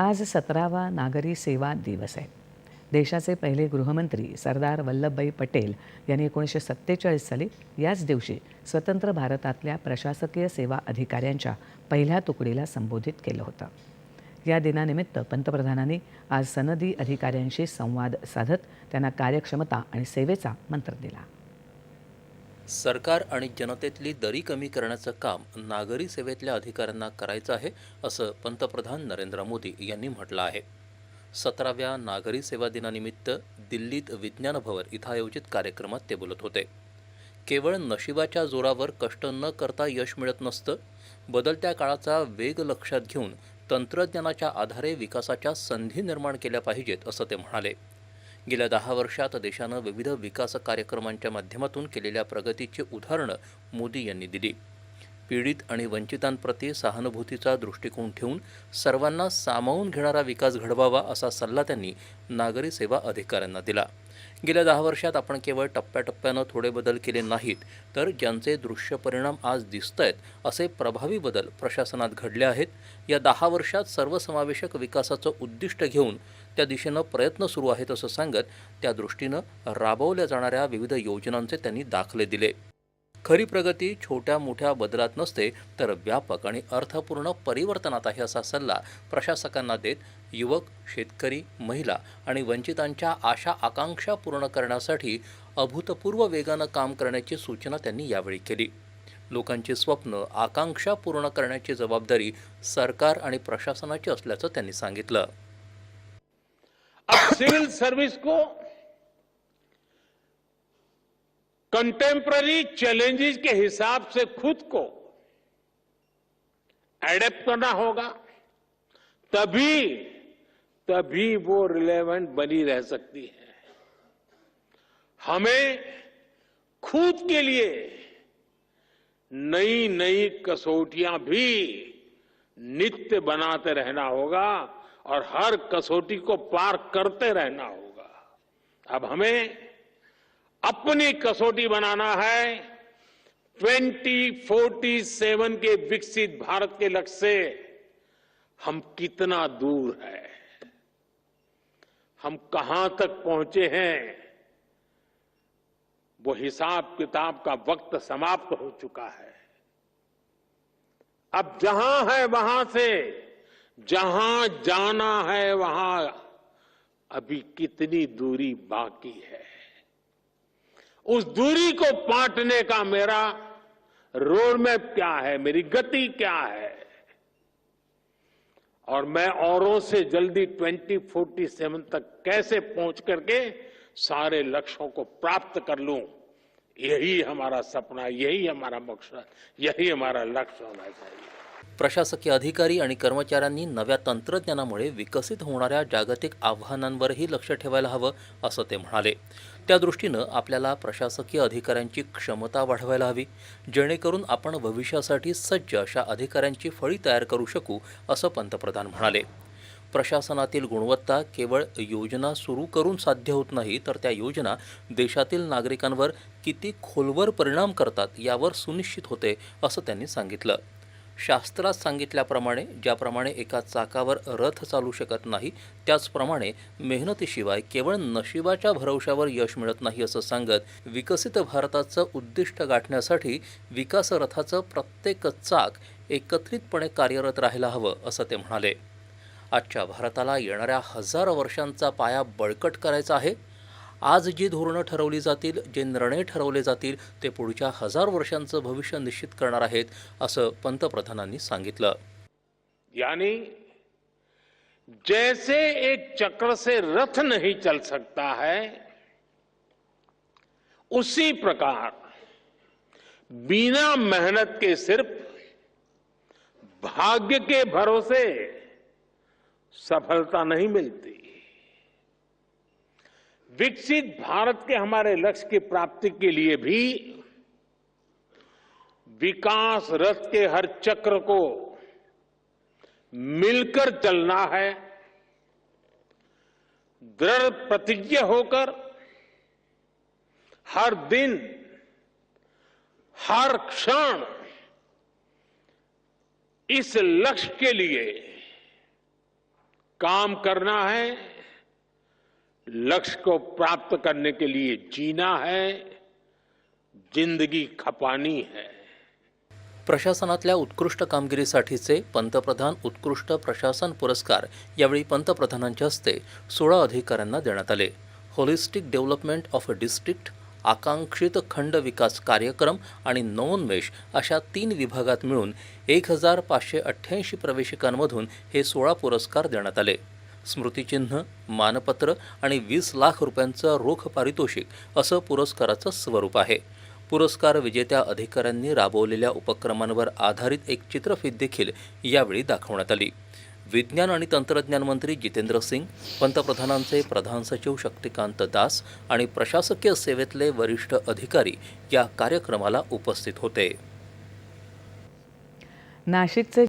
आज सतरावा नागरी सेवा दिवस आहे. देशाचे पहिले गृहमंत्री सरदार वल्लभभाई पटेल यांनी एकोणीसशे सत्तेचाळीस साली याच दिवशी स्वतंत्र भारतातल्या प्रशासकीय सेवा अधिकाऱ्यांच्या पहिल्या तुकडीला संबोधित केलं होतं. या दिनानिमित्त पंतप्रधानांनी आज सनदी अधिकाऱ्यांशी संवाद साधत त्यांना कार्यक्षमता आणि सेवेचा मंत्र दिला. सरकार आणि जनतेतली दरी कमी करण्याचं काम नागरी सेवेतल्या अधिकाऱ्यांना करायचं आहे असं पंतप्रधान नरेंद्र मोदी यांनी म्हटलं आहे. सतराव्या नागरी सेवा दिनानिमित्त दिल्लीत विज्ञान भवन इथं आयोजित कार्यक्रमात ते बोलत होते. केवळ नशिबाच्या जोरावर कष्ट न करता यश मिळत नसतं बदलत्या काळाचा वेग लक्षात घेऊन तंत्रज्ञानाच्या आधारे विकासाच्या संधी निर्माण केल्या पाहिजेत असं ते म्हणाले. गेल्या दहा वर्षात देशानं विविध विकास कार्यक्रमांच्या माध्यमातून केलेल्या प्रगतीची उदाहरणं मोदी यांनी दिली. पीडित आणि वंचितांप्रती सहानुभूतीचा दृष्टिकोन ठेवून सर्वांना सामावून घेणारा विकास घडवावा असा सल्ला त्यांनी नागरी सेवा अधिकाऱ्यांना दिला. गेल्या दहा वर्षात आपण केवळ टप्प्याटप्प्यानं थोडे बदल केले नाहीत तर ज्यांचे दृश्य परिणाम आज दिसत आहेत असे प्रभावी बदल प्रशासनात घडले आहेत. या दहा वर्षात सर्वसमावेशक विकासाचं उद्दिष्ट घेऊन त्या दिशेनं प्रयत्न सुरू आहेत असं सांगत त्या दृष्टीनं राबवल्या जाणाऱ्या विविध योजनांचे त्यांनी दाखले दिले. खरी प्रगती छोट्या मोठ्या बदलात नसते तर व्यापक आणि अर्थपूर्ण परिवर्तनात आहे असा सल्ला प्रशासकांना देत युवक शेतकरी महिला आणि वंचितांच्या आशा आकांक्षा पूर्ण करण्यासाठी अभूतपूर्व वेगानं काम करण्याची सूचना त्यांनी यावेळी केली. लोकांची स्वप्न आकांक्षा पूर्ण करण्याची जबाबदारी सरकार आणि प्रशासनाची असल्याचं त्यांनी सांगितलं. सिव्हिल सर्व्हिस सर्विस को कंटेम्प्ररी चैलेंजेस के हिसाब से खुद को एडेप्ट करना होगा। तभी तभी वो रिलेवेंट बनी रह सकती है। हमें खुद के लिए नई नई कसौटियाँ भी नित्य बनाते रहना होगा और हर कसौटी को पार करते रहना होगा। अब हमें अपनी कसौटी बनाना है। 2047 के विकसित भारत के लक्ष्य से हम कितना दूर है। हम कहाँ तक पहुँचे हैं? वो हिसाब किताब का वक्त समाप्त हो चुका है। अब जहाँ है वहाँ से, जहाँ जाना है वहाँ, अभी कितनी दूरी बाकी है? उस दूरी को पाटने का मेरा रोड मैप क्या है? मेरी गति क्या है? और मैं औरों से जल्दी 2047 तक कैसे पहुँच करके सारे लक्ष्यों को प्राप्त कर लूँ? यही हमारा सपना, यही हमारा मकसद यही हमारा लक्ष्य होना चाहिए। प्रशासकीय अधिकारी आणि कर्मचाऱ्यांनी नव्या तंत्रज्ञानामुळे विकसित होणाऱ्या जागतिक आव्हानांवरही लक्ष ठेवायला हवं असं ते म्हणाले. त्या दृष्टीनं आपल्याला प्रशासकीय अधिकाऱ्यांची क्षमता वाढवायला हवी जेणेकरून आपण भविष्यासाठी सज्ज अशा अधिकाऱ्यांची फळी तयार करू शकू असं पंतप्रधान म्हणाले. प्रशासनातील गुणवत्ता केवळ योजना सुरू करून साध्य होत नाही तर त्या योजना देशातील नागरिकांवर किती खोलवर परिणाम करतात यावर सुनिश्चित होते असं त्यांनी सांगितलं. शास्त्रात सांगितल्याप्रमाणे ज्याप्रमाणे एका चाकावर रथ चालू शकत नाही त्याचप्रमाणे मेहनतीशिवाय केवळ नशिबाच्या भरवशावर यश मिळत नाही असं सांगत विकसित भारताचं उद्दिष्ट गाठण्यासाठी विकास रथाचं प्रत्येक चाक एकत्रितपणे कार्यरत राहायला हवं असं ते म्हणाले. आजच्या भारताला येणाऱ्या हजार वर्षांचा पाया बळकट करायचा आहे आज जी धोरणं ठरवली जातील, जे निर्णय ठरवले जातील, ते पुढच्या हज़ार वर्षांचं भविष्य निश्चित करणार आहेत, असं पंतप्रधानांनी सांगितलं. यानी जैसे एक चक्र से रथ नहीं चल सकता है, उसी प्रकार बिना मेहनत के सिर्फ़ भाग्य के भरोसे सफलता नहीं मिलती। विकसित भारत के हमारे लक्ष्य की प्राप्ति के लिए भी विकास रथ के हर चक्र को मिलकर चलना है। दृढ़ प्रतिज्ञ होकर हर दिन, हर क्षण इस लक्ष्य के लिए काम करना है। लक्ष्य को प्राप्त करने के लिए जीना है जिंदगी खपानी है। प्रशासनातल्या उत्कृष्ट कामगिरीसाठीचे पंतप्रधान उत्कृष्ट प्रशासन पुरस्कार यावेळी पंतप्रधानांच्या हस्ते सोळा अधिकाऱ्यांना देण्यात आले. Holistic development of a district आकांक्षित खंड विकास कार्यक्रम आणि नवोन्मेष अशा तीन विभागात मिळून एक हजार पाचशे अठ्ठ्याऐंशी प्रवेशिकांमधून हे सोळा पुरस्कार देण्यात आले. स्मृतिचिन्ह मानपत्र आणि वीस लाख रुपयांचं रोख पारितोषिक असं पुरस्काराचं स्वरूप आहे. पुरस्कार विजेत्या अधिकाऱ्यांनी राबवलेल्या उपक्रमांवर आधारित एक चित्रफित देखील यावेळी दाखवण्यात आली. विज्ञान आणि तंत्रज्ञान मंत्री जितेंद्र सिंग पंतप्रधानांचे प्रधान सचिव शक्तिकांत दास आणि प्रशासकीय सेवेतले वरिष्ठ अधिकारी या कार्यक्रमाला उपस्थित होते. नाशिकचे